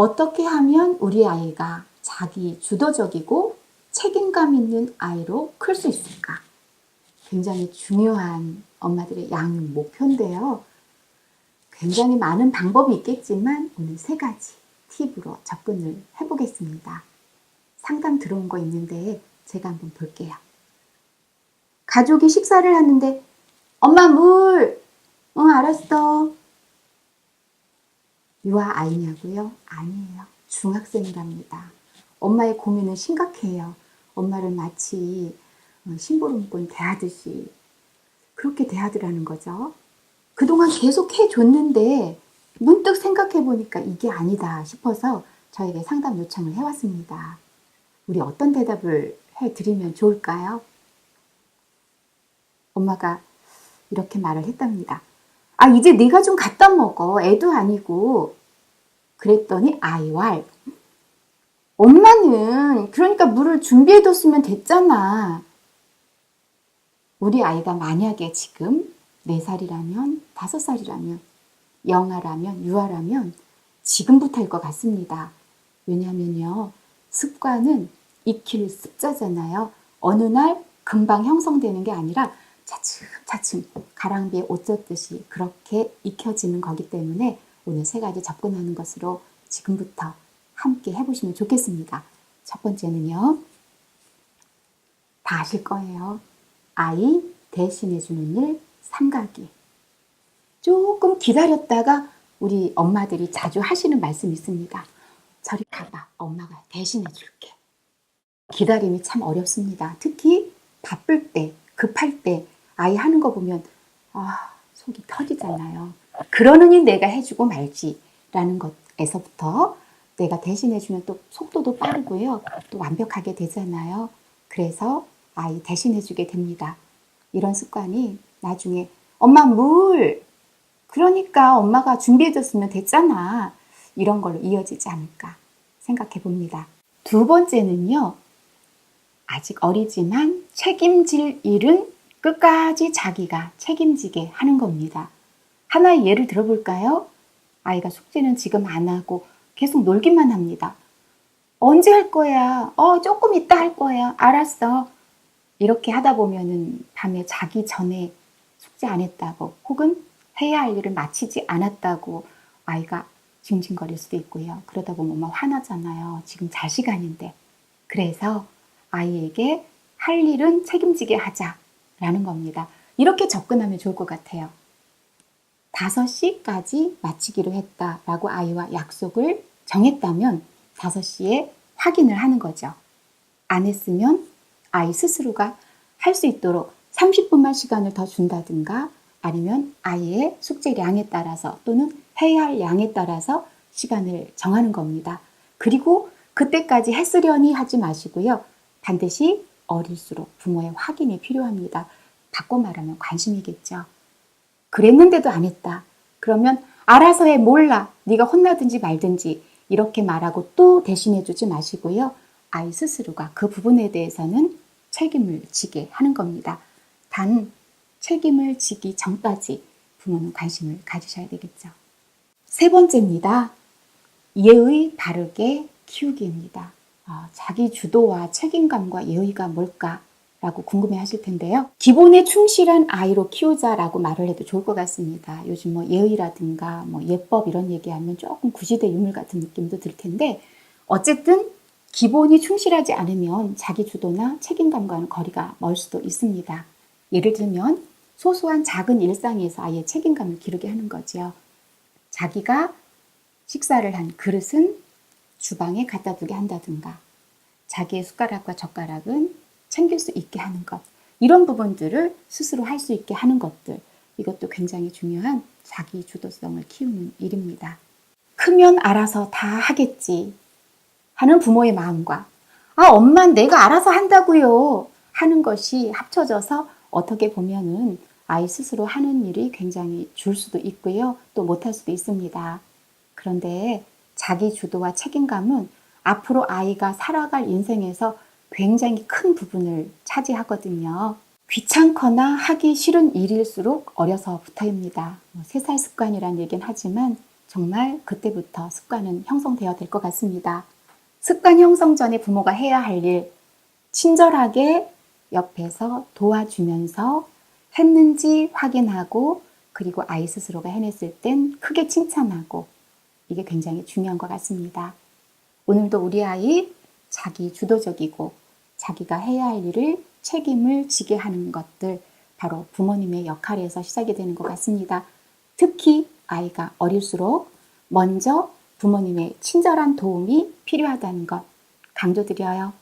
어떻게 하면 우리 아이가 자기 주도적이고 책임감 있는 아이로 클 수 있을까? 굉장히 중요한 엄마들의 양육 목표인데요. 굉장히 많은 방법이 있겠지만 오늘 세 가지 팁으로 접근을 해보겠습니다. 상담 들어온 거 있는데 제가 한번 볼게요. 가족이 식사를 하는데 엄마 물! 응 알았어. 유아 아이냐고요? 아니에요. 중학생이랍니다. 엄마의 고민은 심각해요. 엄마를 마치 어, 심부름꾼 대하듯이 그렇게 대하더라는 거죠. 그동안 계속 해줬는데 문득 생각해 보니까 이게 아니다 싶어서 저에게 상담 요청을 해왔습니다. 우리 어떤 대답을 해드리면 좋을까요? 엄마가 이렇게 말을 했답니다. 아, 이제 네가 좀 갖다 먹어. 애도 아니고. 그랬더니 아이왈. 엄마는 그러니까 물을 준비해뒀으면 됐잖아. 우리 아이가 만약에 지금 4살이라면, 5살이라면, 영아라면, 유아라면 지금부터일 것 같습니다. 왜냐면요. 습관은 익힐 습자잖아요. 어느 날 금방 형성되는 게 아니라 차츰차츰 가랑비에 옷 젖듯이 그렇게 익혀지는 거기 때문에 오늘 세 가지 접근하는 것으로 지금부터 함께 해보시면 좋겠습니다. 첫 번째는요. 다 아실 거예요. 아이 대신해주는 일 삼가기. 조금 기다렸다가 우리 엄마들이 자주 하시는 말씀이 있습니다. 저리 가봐. 엄마가 대신해줄게. 기다림이 참 어렵습니다. 특히 바쁠 때, 급할 때 아이 하는 거 보면 아, 속이 터지잖아요. 그러느니 내가 해주고 말지라는 것에서부터 내가 대신해주면 또 속도도 빠르고요. 또 완벽하게 되잖아요. 그래서 아이 대신해주게 됩니다. 이런 습관이 나중에 엄마 물! 그러니까 엄마가 준비해줬으면 됐잖아. 이런 걸로 이어지지 않을까 생각해 봅니다. 두 번째는요. 아직 어리지만 책임질 일은 끝까지 자기가 책임지게 하는 겁니다. 하나의 예를 들어볼까요? 아이가 숙제는 지금 안 하고 계속 놀기만 합니다. 언제 할 거야? 어, 조금 이따 할 거야. 알았어. 이렇게 하다 보면은 밤에 자기 전에 숙제 안 했다고 혹은 해야 할 일을 마치지 않았다고 아이가 징징거릴 수도 있고요. 그러다 보면 엄마 화나잖아요. 지금 잘 시간인데. 그래서 아이에게 할 일은 책임지게 하자 라는 겁니다. 이렇게 접근하면 좋을 것 같아요. 5시까지 마치기로 했다라고 아이와 약속을 정했다면 5시에 확인을 하는 거죠. 안 했으면 아이 스스로가 할 수 있도록 30분만 시간을 더 준다든가 아니면 아이의 숙제량에 따라서 또는 해야 할 양에 따라서 시간을 정하는 겁니다. 그리고 그때까지 했으려니 하지 마시고요. 반드시 어릴수록 부모의 확인이 필요합니다. 바꿔 말하면 관심이겠죠. 그랬는데도 안 했다. 그러면 알아서 해 몰라. 네가 혼나든지 말든지 이렇게 말하고 또 대신해 주지 마시고요. 아이 스스로가 그 부분에 대해서는 책임을 지게 하는 겁니다. 단 책임을 지기 전까지 부모는 관심을 가지셔야 되겠죠. 세 번째입니다. 예의 바르게 키우기입니다. 어, 자기 주도와 책임감과 예의가 뭘까? 라고 궁금해 하실 텐데요. 기본에 충실한 아이로 키우자라고 말을 해도 좋을 것 같습니다. 요즘 뭐 예의라든가 뭐 예법 이런 얘기하면 조금 구시대 유물 같은 느낌도 들 텐데 어쨌든 기본이 충실하지 않으면 자기 주도나 책임감과는 거리가 멀 수도 있습니다. 예를 들면 소소한 작은 일상에서 아예 책임감을 기르게 하는 거죠. 자기가 식사를 한 그릇은 주방에 갖다 두게 한다든가 자기의 숟가락과 젓가락은 챙길 수 있게 하는 것 이런 부분들을 스스로 할 수 있게 하는 것들 이것도 굉장히 중요한 자기 주도성을 키우는 일입니다. 크면 알아서 다 하겠지 하는 부모의 마음과 아 엄만 내가 알아서 한다고요 하는 것이 합쳐져서 어떻게 보면은 아이 스스로 하는 일이 굉장히 줄 수도 있고요 또 못할 수도 있습니다. 그런데 자기 주도와 책임감은 앞으로 아이가 살아갈 인생에서 굉장히 큰 부분을 차지하거든요. 귀찮거나 하기 싫은 일일수록 어려서부터입니다. 뭐 세살 습관이란 얘기는 하지만 정말 그때부터 습관은 형성되어 될 것 같습니다. 습관 형성 전에 부모가 해야 할 일, 친절하게 옆에서 도와주면서 했는지 확인하고 그리고 아이 스스로가 해냈을 땐 크게 칭찬하고 이게 굉장히 중요한 것 같습니다. 오늘도 우리 아이 자기 주도적이고 자기가 해야 할 일을 책임을 지게 하는 것들 바로 부모님의 역할에서 시작이 되는 것 같습니다. 특히 아이가 어릴수록 먼저 부모님의 친절한 도움이 필요하다는 것 강조드려요.